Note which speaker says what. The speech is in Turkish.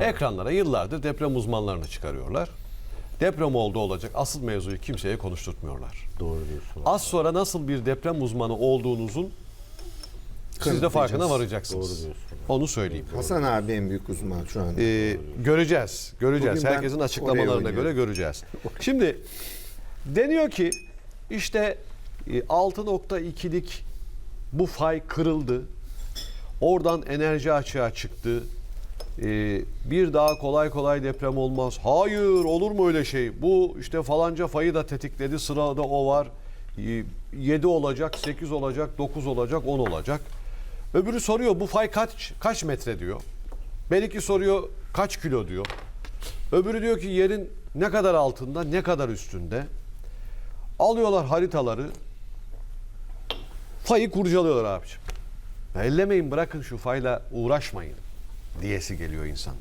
Speaker 1: Ekranlara yıllardır deprem uzmanlarını çıkarıyorlar. Deprem oldu olacak asıl mevzuyu kimseye konuşturtmuyorlar.
Speaker 2: Doğru diyorsun.
Speaker 1: Az sonra nasıl bir deprem uzmanı olduğunuzun siz de farkına varacaksınız.
Speaker 2: Doğru diyorsun.
Speaker 1: Onu söyleyeyim.
Speaker 3: Hasan abi en büyük uzman şu an.
Speaker 1: Ee, göreceğiz. Göreceğiz.
Speaker 3: Bugün ben
Speaker 1: Herkesin açıklamalarına göre göreceğiz. Şimdi deniyor ki işte e, 6.2'lik bu fay kırıldı. Oradan enerji açığa çıktı. Ee, bir daha kolay kolay deprem olmaz. Hayır olur mu öyle şey? Bu işte falanca fayı da tetikledi. Sırada o var. 7 olacak, 8 olacak, 9 olacak, 10 olacak. Öbürü soruyor bu fay kaç kaç metre diyor. Belki soruyor kaç kilo diyor. Öbürü diyor ki yerin ne kadar altında, ne kadar üstünde. Alıyorlar haritaları. Fayı kurcalıyorlar abiciğim. Ellemeyin bırakın şu fayla uğraşmayın 10 y que lo insan.